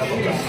ধন্যবাদ সবাইকে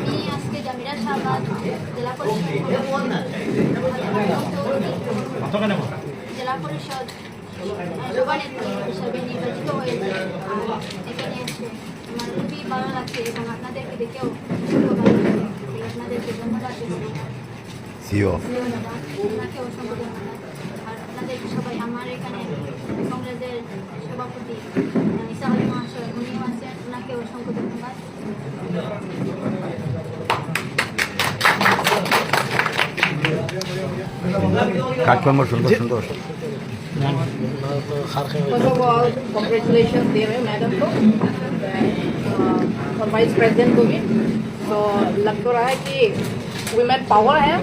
আমি আজকে জামিরা শাহবাজ জেলা পরিষদ জেলা পরিষদ সভানেত্রী হিসাবে নির্বাচিত হয়েছে। আর এখানে এসে আমার খুবই ভালো লাগছে এবং আপনাদেরকে দেখেও খুব ভালো লাগছে আপনাদেরকে ধন্যবাদ সিও ওনাকে অসংখ্য ধন্যবাদ। আর আপনাদের সবাই আমার এখানে কংগ্রেসের সভাপতি ইসা মহাশয় উনিও আছেন। ওনাকে অসংখ্য ধন্যবাদ। কাজকর্ম সুন্দর সুন্দর First of all, congratulations dear madam को uh, और वाइस प्रेसिडेंट को भी तो लग तो रहा है कि वुमेन पावर है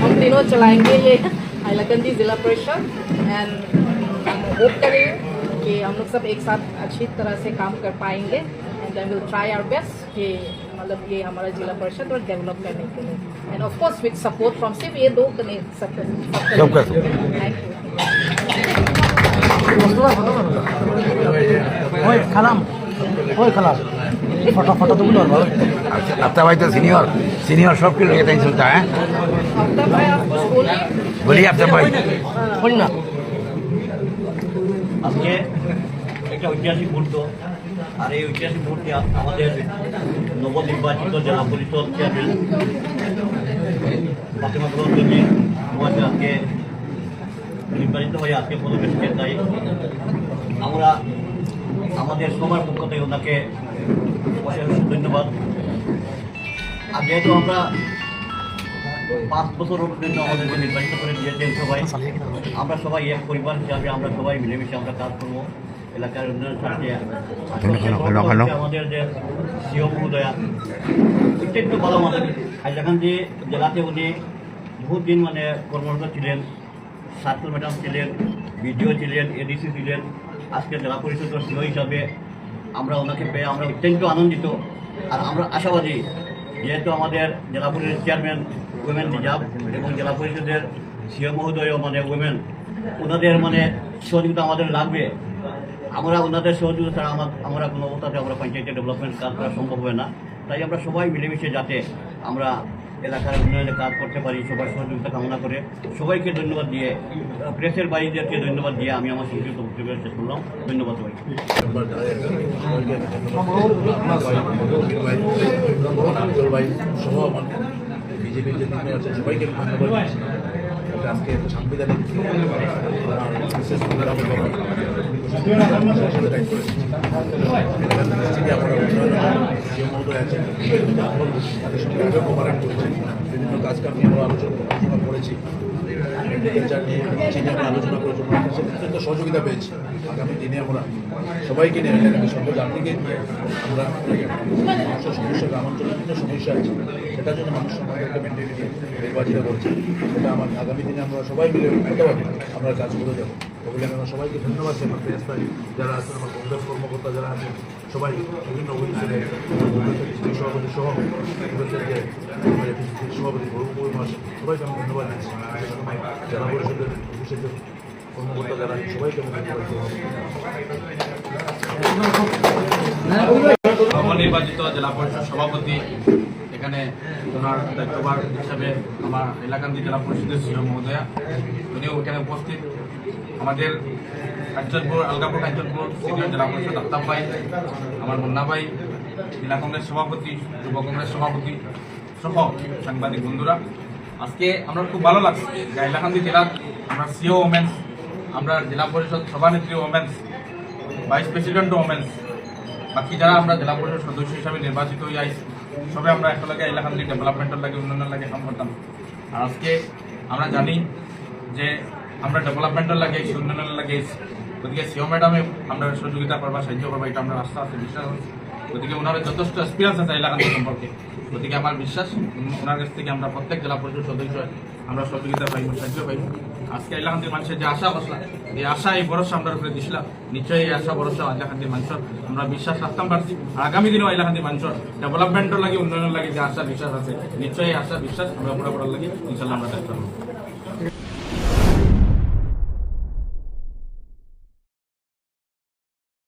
हम तीनों चलाएंगे ये हाईलाकंदी जिला परिषद एंड हम होप करें कि हम लोग सब एक साथ अच्छी तरह से काम कर पाएंगे and I will try our best कि मतलब ये हमारा जिला परिषद और डेवलप करने के लिए and of course with support from सिर्फ ये दो तो नहीं सब सबका थैंक यू ওই খালাম ওই খালাম ফটো ফটো তুলো ভালো আপনার ভাই তো সিনিয়র সিনিয়র সব কিছু লেগে তাই চলতে হ্যাঁ आफ्टर भाई आप कुछ बोलिए বলি আপনার ভাই বলি না আজকে একটা ঐতিহাসিক মুহূর্ত আর এই ঐতিহাসিক মুহূর্তে আমাদের নবনির্বাচিত জেলা পরিষদ চেয়ারম্যান ফাতেমা মহাশয় আজকে নির্বাচিত হয়ে আজকে পদবেশ তাই আমরা আমাদের সবার পক্ষ থেকে ওনাকে ধন্যবাদ। আর যেহেতু আমরা পাঁচ বছর পর্যন্ত আমাদেরকে নির্বাচিত করে দিয়েছেন সবাই, আমরা সবাই এক পরিবার হিসাবে আমরা সবাই মিলেমিশে আমরা কাজ করব। এলাকার উন্নয়ন স্বার্থে। আমাদের যে সিও মহোদয়া অত্যন্ত ভালো মানুষ হাইলাকান্দি জেলাতে উনি বহুদিন মানে কর্মরত ছিলেন সার্কুল ম্যাডাম ছিলেন বিডিও ছিলেন এডিসি ছিলেন আজকে জেলা পরিষদের সিও হিসাবে আমরা ওনাকে পেয়ে আমরা অত্যন্ত আনন্দিত। আর আমরা আশাবাদী যেহেতু আমাদের জেলা পরিষদের চেয়ারম্যান উইমেন রিজার্ভ এবং জেলা পরিষদের সিও মহোদয় মানে উইমেন ওনাদের মানে সহযোগিতা আমাদের লাগবে। আমরা ওনাদের সহযোগিতা ছাড়া আমার, আমরা কোনো অবস্থাতে আমরা পঞ্চায়েতের ডেভেলপমেন্ট কাজ করা সম্ভব হবে না। তাই আমরা সবাই মিলেমিশে যাতে আমরা এলাকার উন্নয়নে কাজ করতে পারি, সবার সহযোগিতা কামনা করে সবাইকে ধন্যবাদ দিয়ে প্রেসের বাড়িদেরকে ধন্যবাদ দিয়ে আমি আমার সংক্ষিপ্ত বক্তব্য শেষ করলাম। ধন্যবাদ ভাই বিজেপির সবাইকে ধন্যবাদ আজকে সাংবিধানিক আমার যে মহোদয় আছে তাদের সঙ্গে আগেও কোপারেট বিভিন্ন কাজকাম নিয়ে আমরা আলোচনা করেছি। এগ্রিকালচার নিয়ে আলোচনা করেছি আমরা সহযোগিতা পেয়েছি আগামী দিনে আমরা। সবাইকে নিয়ে এলাকাকে জাতিকে নিয়ে আমরা মানুষের সমস্যা গ্রামাঞ্চলের বিভিন্ন সমস্যা আছে। সেটার জন্য মানুষ আমাদেরকে মেনটেন নির্বাচিত করছে। সেটা আমার আগামী দিনে আমরা সবাই মিলে আমরা কাজ করে যাব বলে সবাইকে ধন্যবাদ জানাই প্রেস ভাই যারা আছেন, আমার কংগ্রেস কর্মকর্তা যারা আছেন, সবাই বিভিন্ন সভাপতি সহ, কংগ্রেসের যে সভাপতি গৌরব মাস, সবাইকে আমি ধন্যবাদ দিচ্ছি জেলা পরিষদের অফিসের কর্মকর্তা যারা সবাইকে আমি ধন্যবাদ নবনির্বাচিত জেলা পরিষদ সভাপতি, এখানে ওনার দায়িত্বভার হিসাবে আমার এলাকান্দি জেলা পরিষদের সিও মহোদয়া, উনিও এখানে উপস্থিত। আমাদের কাঞ্চনপুর আলগাপুর কাঞ্চনপুর সিনিয়র জেলা পরিষদ আফতাব ভাই, আমার মুন্না ভাই, জেলা কংগ্রেস সভাপতি, যুব কংগ্রেস সভাপতি সহ সাংবাদিক বন্ধুরা। আজকে আমরা খুব ভালো লাগছে। হাইলাকান্দি জেলার আমরা সিও ওমেন্স, আমরা জেলা পরিষদ সভানেত্রী ওমেন্স, ভাইস প্রেসিডেন্ট ওমেন্স, বাকি যারা আমরা জেলা পরিষদ সদস্য হিসাবে নির্বাচিত হয়ে আইছি, সবে আমরা একলগে এলাকান্দি ডেভেলপমেন্টের লাগে, উন্নয়নের লাগে কাম করতাম। আর আজকে আমরা জানি যে আমরা ডেভেলপমেন্টের লাগে আইছি, উন্নয়নের লাগে। আইছি। গতিকে সিও ম্যাডামে আমরা সহযোগিতা করবা সাহায্য করবা এটা আমরা আস্থা আছে বিশ্বাস আছে। গতিকে ওনার যথেষ্ট এক্সপিরিয়েন্স আছে এলাকান্দি সম্পর্কে। গতিকে আমার বিশ্বাস ওনার কাছ থেকে আমরা প্রত্যেক জেলা পরিষদ সদস্য আমরা সহযোগিতা পাইব সাহায্য পাইব। আজকে এলাকান্দির মানুষের যে আশা বসলা এই আশা এই ভরসা আমরা উপরে দিছিলাম। নিশ্চয়ই এই আশা ভরসা এলাকান্দির মানুষের আমরা বিশ্বাস রাখতাম পারছি। আগামী দিনেও এলাকান্দির মানুষের ডেভেলপমেন্টের লাগে উন্নয়নের লাগে যে আশা বিশ্বাস আছে নিশ্চয়ই আশা বিশ্বাস আমরা পুরো করার লাগে ইনশাল্লাহ আমরা করব।